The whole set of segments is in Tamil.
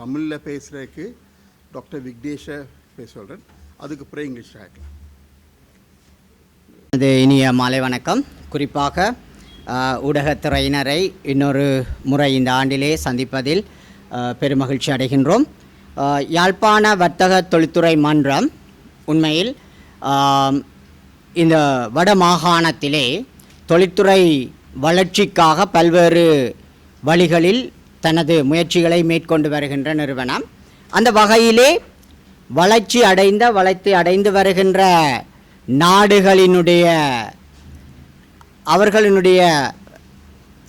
தமிழில் பேசுகிறதுக்கு டாக்டர் விக்னேஷை பேச சொல்கிறேன் அதுக்கு அப்புறம் இங்கிலீஷ் ஆக்கலாம் அது இனிய மாலை வணக்கம். குறிப்பாக ஊடகத்துறையினரை இன்னொரு முறை இந்த ஆண்டிலே சந்திப்பதில் பெருமகிழ்ச்சி அடைகின்றோம். யாழ்ப்பாண வர்த்தக தொழில்துறை மன்றம் உண்மையில் இந்த வட மாகாணத்திலே தொழில்துறை வளர்ச்சிக்காக பல்வேறு வழிகளில் தனது முயற்சிகளை மேற்கொண்டு வருகின்ற நிறுவனம். அந்த வகையிலே வளர்ச்சி அடைந்த வளர்ச்சி அடைந்து வருகின்ற நாடுகளினுடைய அவர்களினுடைய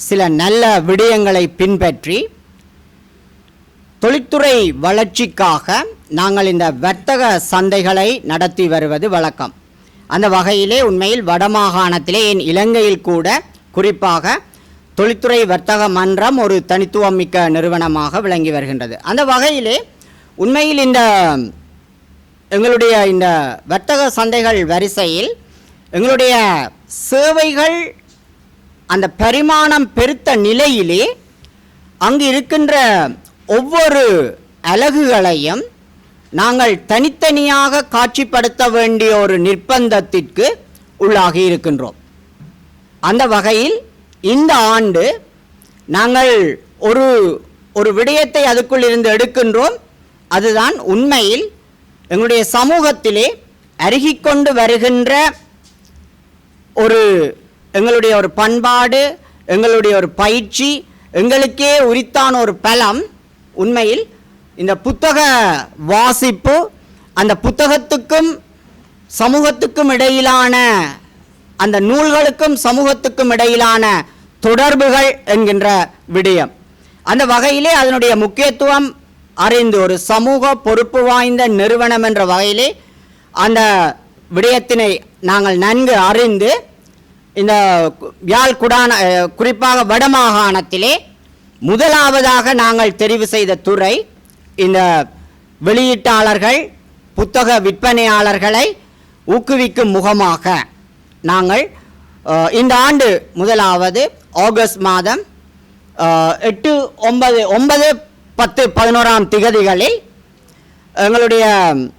சில நல்ல விடயங்களை பின்பற்றி தொழில்துறை வளர்ச்சிக்காக நாங்கள் இந்த வர்த்தக சந்தைகளை நடத்தி வருவது வழக்கம். அந்த வகையிலே உண்மையில் வடமாகாணத்திலே என் இலங்கையில் கூட குறிப்பாக தொழில்துறை வர்த்தக மன்றம் ஒரு தனித்துவம் மிக்க நிறுவனமாக விளங்கி வருகின்றது. அந்த வகையிலே உண்மையில் இந்த எங்களுடைய இந்த வர்த்தக சந்தைகள் வரிசையில் எங்களுடைய சேவைகள் அந்த பரிமாணம் பெருத்த நிலையிலே அங்கு இருக்கின்ற ஒவ்வொரு அலகுகளையும் நாங்கள் தனித்தனியாக காட்சிப்படுத்த வேண்டிய ஒரு நிர்பந்தத்திற்கு உள்ளாகி இருக்கின்றோம். அந்த வகையில் இந்த ஆண்டு நாங்கள் ஒரு ஒரு விடயத்தை அதுக்குள் இருந்து எடுக்கின்றோம். அதுதான் உண்மையில் எங்களுடைய சமூகத்திலே அருகிக்கொண்டு வருகின்ற ஒரு எங்களுடைய ஒரு பண்பாடு எங்களுடைய ஒரு பயிற்சி எங்களுக்கே உரித்தான ஒரு பலம் உண்மையில் இந்த புத்தக வாசிப்பு அந்த புத்தகத்துக்கும் சமூகத்துக்கும் இடையிலான அந்த நூல்களுக்கும் சமூகத்துக்கும் இடையிலான தொடர்புகள் என்கின்ற விடயம். அந்த வகையிலே அதனுடைய முக்கியத்துவம் அறிந்து ஒரு சமூக பொறுப்பு வாய்ந்த நிறுவனம் என்ற வகையிலே அந்த விடயத்தினை நாங்கள் நன்கு அறிந்து இந்த கு- யாழ் குடான குறிப்பாக வடமாகாணத்திலே முதலாவதாக நாங்கள் தெரிவு செய்த துறை இந்த வெளியீட்டாளர்கள் புத்தக விற்பனையாளர்களை ஊக்குவிக்கும் முகமாக நாங்கள் இந்த ஆண்டு முதலாவது ஆகஸ்ட் மாதம் எட்டு ஒன்பது ஒன்பது பத்து பதினோராம் திகதிகளில் எங்களுடைய